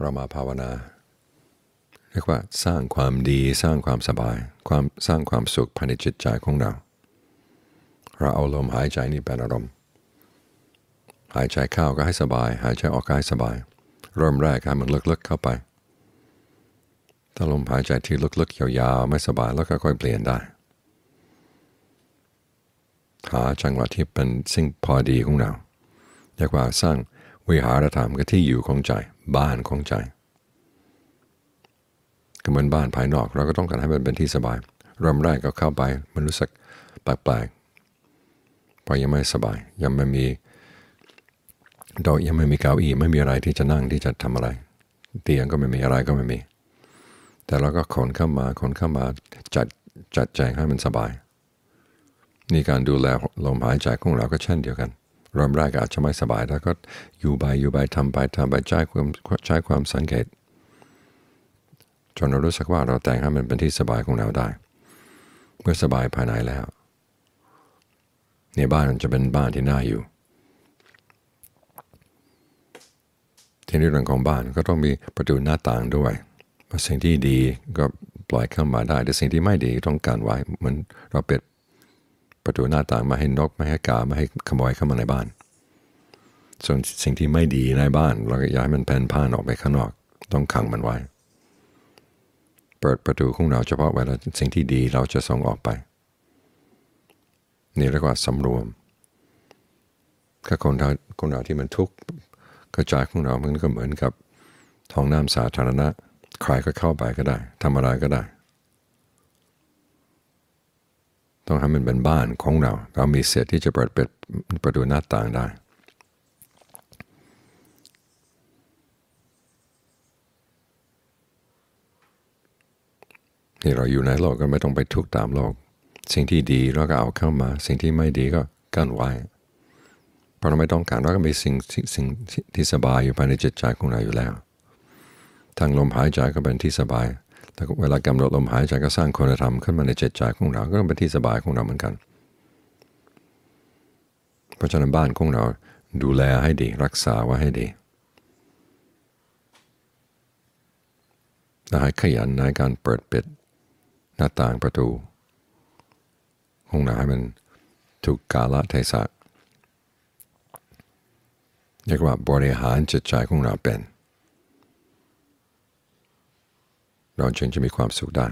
เรามาภาวนา เรียกว่าสร้างความดีสร้างความสบาย ความสร้างความสุขภายในจิตใจของเรา เราเอาลมหายใจนี่เป็นอารมณ์ หายใจเข้าก็ให้สบาย หายใจออกก็ให้สบาย เริ่มแรกให้มันลึกๆเข้าไป ถ้าลมหายใจที่ลึกๆยาวๆไม่สบายแล้วก็ค่อยเปลี่ยนได้หาจังหวะที่เป็นสิ่งพอดีของเราเรียกว่าสร้างวิหารธรรมก็ที่อยู่ของใจ บ้านของใจก็เหมือนบ้านภายนอก เราก็ต้องการให้มันเป็นที่สบายเริ่มแรกก็เข้าไปมันรู้สึกแปลกๆเพราะยังไม่สบาย ยังไม่มีโดยยังไม่มีเก้าอี้ไม่มีอะไรที่จะนั่งที่จะทำอะไร เตียงก็ไม่มีอะไรก็ไม่มี แต่เราก็ขนเข้ามาขนเข้ามาจัดจัดแจงให้มันสบายนี่การดูแลลมหายใจของเราก็เช่นเดียวกัน เริ่มแรกอาจจะไม่สบาย แล้วก็อยู่ไปอยู่ไปทำไปทำไปใช้ความใช้ความสังเกต จนเรารู้สึกว่าเราแต่งให้มันเป็นที่สบายของเราได้ เมื่อสบายภายในแล้ว ในบ้านมันจะเป็นบ้านที่น่าอยู่ที่นี้เรื่องของบ้านก็ต้องมีประตูหน้าต่างด้วยสิ่งที่ดีก็ปล่อยเข้ามาได้ แต่สิ่งที่ไม่ดีต้องการไว้เหมือนเราเปิด ประตูหน้าต่างมาให้นกไม่ให้กาไม่ให้ขโมยเข้ามาในบ้าน ส่วนสิ่งที่ไม่ดีในบ้านเราก็ย้ายมันแผ่นผ่านออกไปข้างนอก ต้องขังมันไว้ เปิดประตูของเราเฉพาะเวลาสิ่งที่ดีเราจะส่งออกไป นี่เรียกว่าสำรวมถ้าคนเราคนเราที่มันทุกข์กระจายของเรามันก็เหมือนกับท้องน้ำสาธารณะ ใครก็เข้าไปก็ได้ทำอะไรก็ได้ ต้องให้มันเป็นบ้านของเรา เรามีเสีที่จะเปิดเปิดประตูหน้าต่างได้ นี่เราอยู่ในโลกก็ไม่ต้องไปทุกตามโลก สิ่งที่ดีเราก็เอาเข้ามา สิ่งที่ไม่ดีก็กั้นไว้ เพราะเราไม่ต้องการเราก็มีสิ่งสิ่งที่สบายอยู่ภายในจิตใจของเราอยู่แล้ว ทางลมหายใจก็เป็นที่สบาย แต่เวลากำหนดลมหายใจก็สร้างคุณธรรมขึ้นมาในจิตใจของเรา ก็เป็นที่สบายของเราเหมือนกัน เพราะฉะนั้นบ้านของเราดูแลให้ดี รักษาไว้ให้ดีและให้ขยันในการเปิดปิดหน้าต่างประตูของเราให้มันถูกกาลเทศะเรียกว่าบริหารจิตใจของเราเป็น เราจึงจะมีความสุขได้